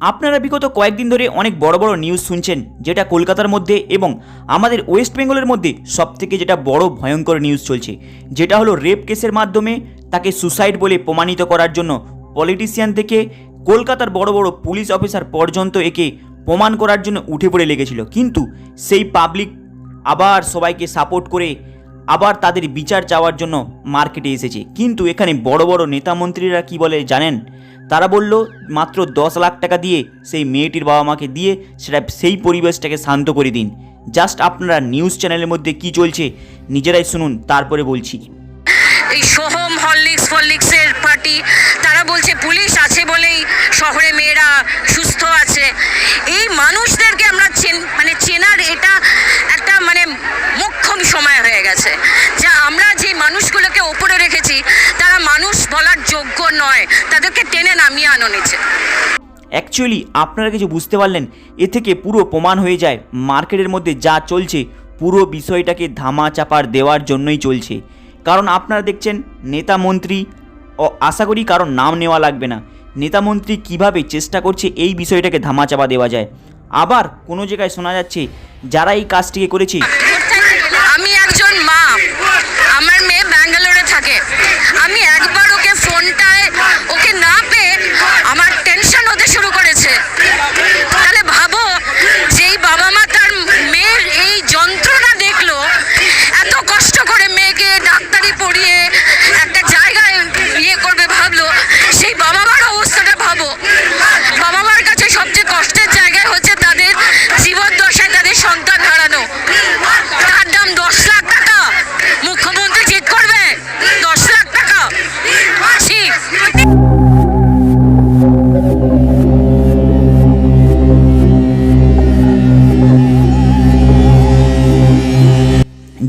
আপনারা বিগত কয়েকদিন ধরে অনেক বড় বড় নিউজ শুনছেন, যেটা কলকাতার মধ্যে এবং আমাদের ওয়েস্ট বেঙ্গলের মধ্যে সবথেকে যেটা বড় ভয়ঙ্কর নিউজ চলছে, যেটা হলো রেপ কেসের মাধ্যমে তাকে সুসাইড বলে প্রমাণিত করার জন্য পলিটিশিয়ান থেকে কলকাতার বড় বড় পুলিশ অফিসার পর্যন্ত একে প্রমাণ করার জন্য উঠে পড়ে লেগেছিল। কিন্তু সেই পাবলিক আবার সবাইকে সাপোর্ট করে আবার তাদের বিচার চাওয়ার জন্য মার্কেটে এসেছে। কিন্তু এখানে বড় বড় নেতা মন্ত্রীরা কি বলে জানেন? তারা বলল, মাত্র দশ লাখ টাকা দিয়ে সেই মেয়েটির বাবা মাকে দিয়ে সেটা সেই পরিবেশটাকে শান্ত করে দিন। জাস্ট আপনারা নিউজ চ্যানেলের মধ্যে কি চলছে, নিজেরাই শুনুন, তারপরে বলছি। এই সোহম হরলিক্স ফরলিক্সের পার্টি, তারা বলছে, পুলিশ আছে বলেই শহরে মেয়েরা সুস্থ আছে। এই মানুষদেরকে আমরা চেন- মানে চেনার এটা একটা মানে মোক্ষম সময় হয়ে গেছে। যা আমরা যে মানুষগুলোকে ওপরে রেখেছি, তারা মানুষ বলার যোগ্য নয়। তাদেরকে টেনে নামিয়ে আনো নিচে। অ্যাকচুয়ালি আপনারা কিছু বুঝতে পারলেন? এ থেকে পুরো প্রমাণ হয়ে যায়, মার্কেটের মধ্যে যা চলছে, পুরো বিষয়টাকে ধামা চাপার দেওয়ার জন্যই চলছে। কারণ আপনারা দেখছেন, নেতা মন্ত্রী, ও আশা করি কারণ নাম নেওয়া লাগবে না। নেতা মন্ত্রী কীভাবে চেষ্টা করছে, এই বিষয়টাকে ধামা চাপা দেওয়া যায়। আবার কোনো জায়গায় শোনা যাচ্ছে, যারা এই কাজটিকে করেছে আমি একজন মা আমার মেয়ে ব্যাঙ্গালোরে থাকে আমি একবার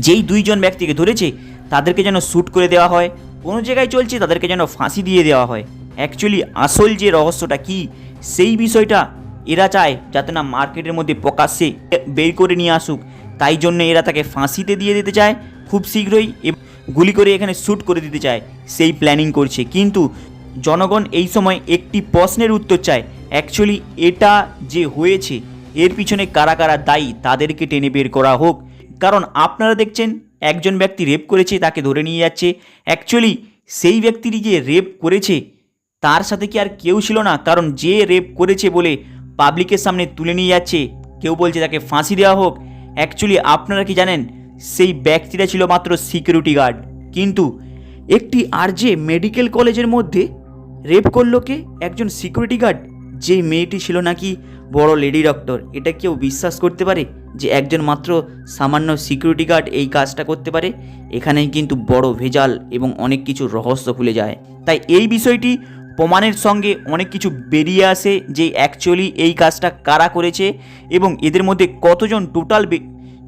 যেই দুইজন ব্যক্তিকে ধরেছে, তাদেরকে যেন শ্যুট করে দেওয়া হয়, কোনো জায়গায় চলছে তাদেরকে যেন ফাঁসি দিয়ে দেওয়া হয়। অ্যাকচুয়ালি আসল যে রহস্যটা কি, সেই বিষয়টা এরা চায় যাতে না মার্কেটের মধ্যে প্রকাশ্যে বের করে নিয়ে আসুক। তাই জন্য এরা তাকে ফাঁসিতে দিয়ে দিতে চায়, খুব শীঘ্রই গুলি করে এখানে শ্যুট করে দিতে চায়। সেই প্ল্যানিং করছে। কিন্তু জনগণ এই সময় একটি প্রশ্নের উত্তর চায়। অ্যাকচুয়ালি এটা যে হয়েছে, এর পিছনে কারা কারা দায়ী, তাদেরকে টেনে বের করা হোক। কারণ আপনারা দেখছেন, একজন ব্যক্তি রেপ করেছে, তাকে ধরে নিয়ে যাচ্ছে। অ্যাকচুয়ালি সেই ব্যক্তিটি যে রেপ করেছে, তার সাথে কি আর কেউ ছিল না। কারণ যে রেপ করেছে বলে পাবলিকের সামনে তুলে নিয়ে যাচ্ছে, কেউ বলছে তাকে ফাঁসি দেওয়া হোক। অ্যাকচুয়ালি আপনারা কি জানেন, সেই ব্যক্তিটা ছিল মাত্র সিকিউরিটি গার্ড। কিন্তু একটি আরজে মেডিকেল কলেজের মধ্যে রেপ করল কে? একজন সিকিউরিটি গার্ড। যে মেয়েটি ছিল নাকি বড় লেডি ডক্টর। এটা কেউ বিশ্বাস করতে পারে যে একজন মাত্র সামান্য সিকিউরিটি গার্ড এই কাজটা করতে পারে? এখানেই কিন্তু বড় ভেজাল এবং অনেক কিছু রহস্য খুলে যায়। তাই এই বিষয়টি প্রমাণের সঙ্গে অনেক কিছু বেরিয়ে আসে যে অ্যাকচুয়ালি এই কাজটা কারা করেছে এবং এদের মধ্যে কতজন টোটাল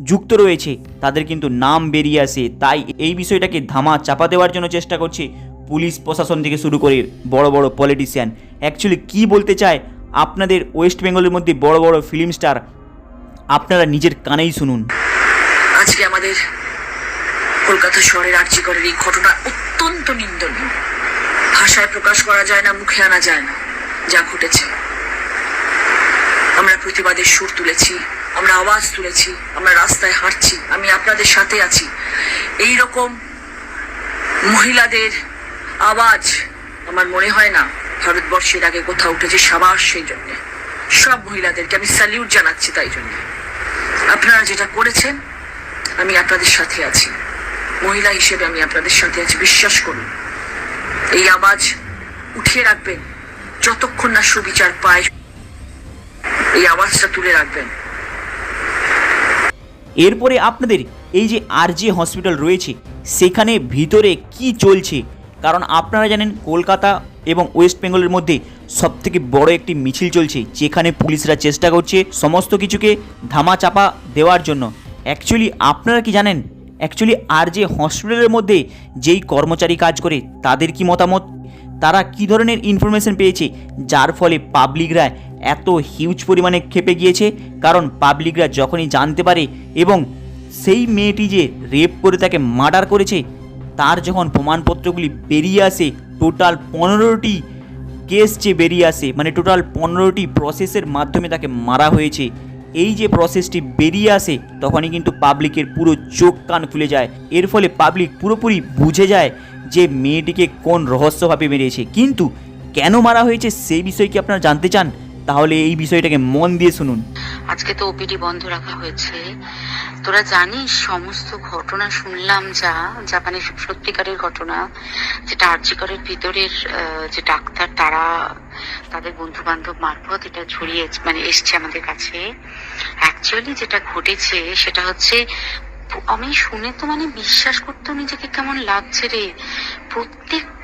যুক্ত রয়েছে, তাদের কিন্তু নাম বেরিয়ে আসে। তাই এই বিষয়টাকে ধামা চাপা দেওয়ার জন্য চেষ্টা করছে পুলিশ প্রশাসন থেকে শুরু করে বড় বড় পলিটিশিয়ান অ্যাকচুয়ালি কি বলতে চায় আপনাদের ওয়েস্ট বেঙ্গলের মধ্যে বড় বড় ফিল্ম স্টার আপনারা নিজের কানেই শুনুন। আজকে আমাদের কলকাতা শহরের আর্চিকরের এই ঘটনা অত্যন্ত নিন্দনীয়। ভাষায় প্রকাশ করা যায় না, মুখে আনা যায় না, যা ঘটেছে। আমরা প্রতিবাদের সুর তুলেছি, আমরা আওয়াজ তুলেছি, আমরা রাস্তায় হাঁটছি, আমি আপনাদের সাথে আছি। এই রকম মহিলাদের আওয়াজ আমার মনে হয় না ভারতবর্ষের আগে কোথাও উঠেছে সাবাস সেই জন্য। সব মহিলাদেরকে আমি স্যালিউট জানাচ্ছি তাই জন্য। আপনারা যেটা করেছেন, আমি আপনাদের সাথে আছি। মহিলা হিসেবে আমি আপনাদের সাথে আছি, বিশ্বাস করুন। এই আওয়াজ উঠিয়ে রাখবেন, যতক্ষণ না সুবিচার পায়, এই আওয়াজটা তুলে রাখবেন। এরপরে আপনাদের এই যে আর যে হসপিটাল রয়েছে, সেখানে ভিতরে কি চলছে? কারণ আপনারা জানেন, কলকাতা এবং ওয়েস্ট বেঙ্গলের মধ্যে সবথেকে বড় একটি মিছিল চলছে, যেখানে পুলিশরা চেষ্টা করছে সমস্ত কিছুকে ধামা চাপা দেওয়ার জন্য। অ্যাকচুয়ালি আপনারা কি জানেন? অ্যাকচুয়ালি আর যে হসপিটালের মধ্যে যেই কর্মচারী কাজ করে, তাদের কি মতামত? তারা কি ধরনের ইনফরমেশন পেয়েছে? যার ফলে পাবলিকরা এত হিউজ পরিমাণে খেপে গিয়েছে, কারণ পাবলিকরা যখনই জানতে পারে এবং সেই মেয়েটি যে রেপ করে তাকে মার্ডার করেছে তার যখন প্রমাণপত্রগুলি বেরিয়ে আসে টোটাল পনেরোটি কেস যে বেরিয়ে আসে মানে টোটাল পনেরোটি প্রসেসের মাধ্যমে তাকে মারা হয়েছে, এই যে প্রসেসটি বেরিয়ে আসে, তখনই কিন্তু পাবলিকের পুরো চোখ কান খুলে যায়। এর ফলে পাবলিক পুরোপুরি বুঝে যায় যে মেয়েটিকে কোন রহস্যভাবে মেরেছে। কিন্তু কেন মারা হয়েছে সেই বিষয় কি আপনারা জানতে চান? তাহলে এই বিষয়টাকে মন দিয়ে শুনুন। আজকে তো ওপিডি বন্ধ রাখা হয়েছে। তোরা জানিস সমস্ত ঘটনা শুনলাম যা মানে সত্যিকারের ঘটনা যেটা আর্যিকরের ভিতরের যে ডাক্তার, তারা তাদের বন্ধু বান্ধব মারফত এটা ছড়িয়ে মানে এসছে আমাদের কাছে। অ্যাকচুয়ালি যেটা ঘটেছে সেটা হচ্ছে, আমি শুনে তো মানে বিশ্বাস করতেও নিজেকে কেমন লাগছে রে।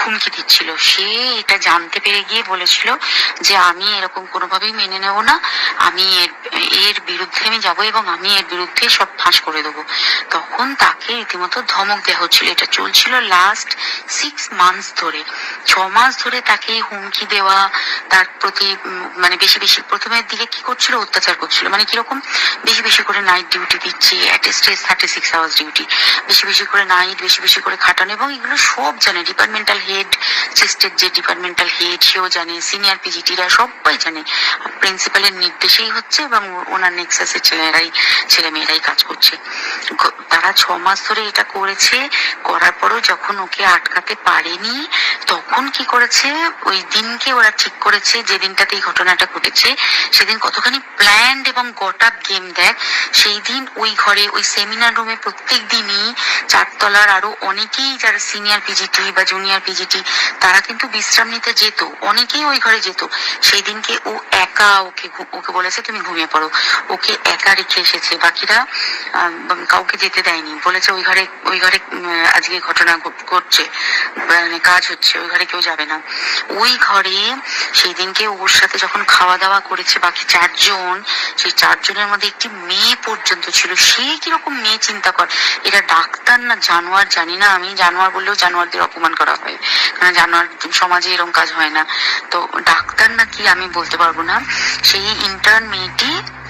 হুমকি দিচ্ছিল সে এটা জানতে পেরে গিয়ে বলেছিল যে, আমি এরকম কোনোভাবেই মেনে নেব না। আমি এর এর বিরুদ্ধে আমি যাব এবং আমি এর বিরুদ্ধে সব ফাঁস করে দেবো। তখন তাকে রীতিমতো ধমক দেওয়া হচ্ছিল। এটা চলছিল লাস্ট সিক্স মান্থস ধরে। ছ মাস ধরে তাকে হুমকি দেওয়া, তার প্রতি মানে বেশি বেশি প্রথমের দিকে কি করছিল? অত্যাচার করছিল। মানে কীরকম? বেশি বেশি করে নাইট ডিউটি দিচ্ছে at stage thirty six hours duty বেশি বেশি করে নাইট বেশি বেশি করে খাটানো এবং এগুলো সব জানে। ডিপার্টমেন্টাল হেড চেস্টের যে ডিপার্টমেন্টাল হেড সেও জানে সিনিয়র পিজিটিরা সবাই জানে। প্রিন্সিপালের নির্দেশেই হচ্ছে এবং ওনার নেক্সাসের ছেলেরাই ছেলে মেয়েরাই কাজ করছে। তারা ছ মাস ধরে এটা করেছে, করার পরও যখন ওকে আটকাতে পারেনি, তখন কি করেছে? ওই দিনকে ওরা ঠিক করেছে যে দিনটাতে এই ঘটনাটা ঘটেছে, সেদিন কতখানি প্ল্যান্ড এবং গট আপ গেম দেয়, সেই দিন ওই ঘরে, ওই সেমিনার রুমে প্রত্যেক দিনই চারতলার আরও অনেকেই যারা সিনিয়র পিজিটি বা জুনিয়র পিজিটি তারা কিন্তু বিশ্রাম নিতে যেত, অনেকেই ওই ঘরে যেত। সেই দিনকে ও একা ওকে ওকে বলেছে, তুমি ঘুমিয়ে পড়ো। ওকে একা রেখে এসেছে। বাকিরা কাউকে যেতে দেয়নি। বলেছে, ওই ঘরে ওই ঘরে আজকে ঘটনা ঘট- ঘটছে মানে কাজ হচ্ছে, ওই ঘরে কেউ যাবে না। ওই ঘরে সেই দিনকে ওর সাথে যখন খাওয়া দাওয়া করেছে বাকি চারজন, সেই চারজনের মধ্যে একটি মেয়ে পর্যন্ত ছিল। সে কীরকম মেয়ে, চিন্তা কর। এরা ডাক্তার না জানোয়ার জানি না। আমি জানোয়ার বললেও জানোয়ারদের অপমান করা হয়। কারণ জানোয়ার সমাজে এরকম কাজ হয় না। তো ডাক্তার নাকি আমি বলতে পারব না, সেই ইন্টার্ন মেয়েটি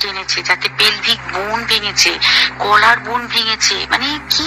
টেনেছে যাতে পেলভিক বোন ভেঙেছে কলার বোন ভেঙেছে মানে কি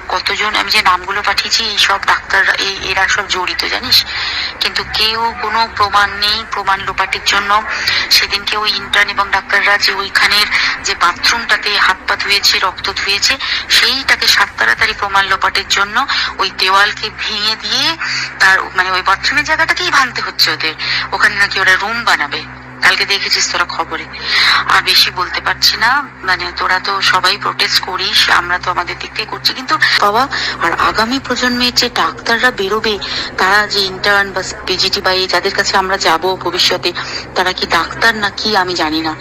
কতজন, আমি যে নামগুলো পাঠিয়েছি, এই সব ডাক্তার, এই, এরা সব জড়িত, জানিস? কিন্তু কেউ কোনো প্রমাণ নেই, প্রমাণ লোপাটির জন্য। সেদিনকে ওই ইন্টার্ন এবং ডাক্তাররা যে ওইখানের যে বাথরুমটাতে হাত পা ধুয়েছে, রক্ত ধুয়েছে, সেইটাকে সাত তাড়াতাড়ি প্রমাণ লোপাটের জন্য ওই দেওয়ালকে ভেঙে দিয়ে তার মানে ওই বাথরুমের জায়গাটাকেই ভাঙতে হচ্ছে ওদের। ওখানে নাকি ওরা রুম বানাবে। কালকে দেখেছিস তোরা খবরে। বেশি বলতে পারছি না। মানে তোরা তো সবাই প্রোটেস্ট করিস, আমরা তো আমাদের দিক থেকে করছি। কিন্তু বাবা, আর আগামী প্রজন্মের যে ডাক্তাররা বেরোবে, তারা যে ইন্টার্ন বা পিজিটি বা যাদের কাছে আমরা যাব ভবিষ্যতে, তারা কি ডাক্তার না কি আমি জানি না।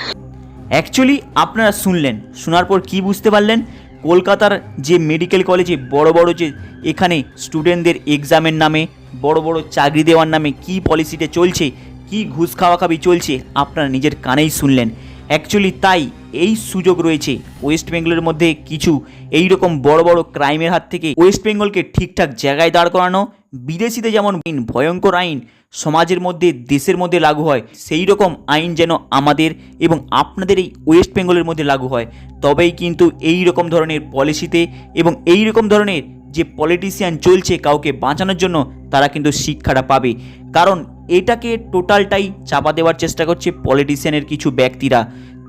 অ্যাকচুয়ালি আপনারা শুনলেন। শোনার পর কি বুঝতে পারলেন? কলকাতার যে মেডিকেল কলেজে বড় বড় যে এখানে স্টুডেন্টদের এক্সামের নামে, বড় বড় চাকরি দেওয়ার নামে কি পলিসিতে চলছে, কি ঘুষ খাওয়া খাবি চলছে, আপনারা নিজের কানেই শুনলেন। অ্যাকচুয়ালি তাই এই সুযোগ রয়েছে। ওয়েস্ট বেঙ্গলের মধ্যে কিছু এই রকম বড় বড় ক্রাইমের হাত থেকে ওয়েস্ট বেঙ্গলকে ঠিকঠাক জায়গায় দাঁড় করানো বিদেশিতে যেমন ভয়ঙ্কর আইন সমাজের মধ্যে, দেশের মধ্যে লাগু হয় সেই রকম আইন যেন আমাদের এবং আপনাদের এই ওয়েস্ট বেঙ্গলের মধ্যে লাগু হয়। তবেই কিন্তু এই রকম ধরনের পলিসিতে এবং এই রকম ধরনের যে পলিটিশিয়ান চলছে কাউকে বাঁচানোর জন্য তারা কিন্তু শিক্ষাটা পাবে। কারণ এটাকে টোটালটাই চাপা দেওয়ার চেষ্টা করছে পলিটিশিয়ানের কিছু ব্যক্তিরা।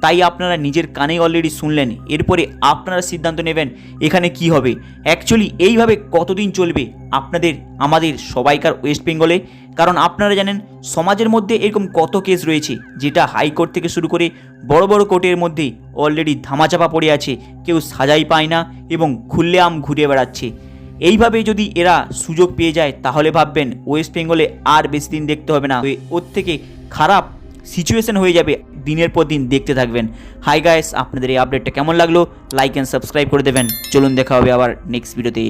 তাই আপনারা নিজের কানে অলরেডি শুনলেন। এরপরে আপনারা সিদ্ধান্ত নেবেন এখানে কি হবে। অ্যাকচুয়ালি এইভাবে কতদিন চলবে আপনাদের, আমাদের, সবাইকার ওয়েস্ট বেঙ্গলে কারণ আপনারা জানেন, সমাজের মধ্যে এরকম কত কেস রয়েছে, যেটা হাইকোর্ট থেকে শুরু করে বড় বড় কোর্টের মধ্যে অলরেডি ধামাচাপা পড়ে আছে। কেউ সাজাই পায় না এবং খুললে আম ঘুরে বেড়াচ্ছে। এইভাবে যদি এরা সুযোগ পেয়ে যায়, তাহলে ভাববেন ওয়েস্ট বেঙ্গলে আর বেশি দিন দেখতে হবে না। ওর থেকে খারাপ সিচুয়েশন হয়ে যাবে দিনের পর দিন দেখতে থাকবেন। হাই গাইস আপনাদের এই আপডেটটা কেমন লাগল? লাইক অ্যান্ড সাবস্ক্রাইব করে দেবেন। চলুন দেখা হবে আবার নেক্সট ভিডিওতে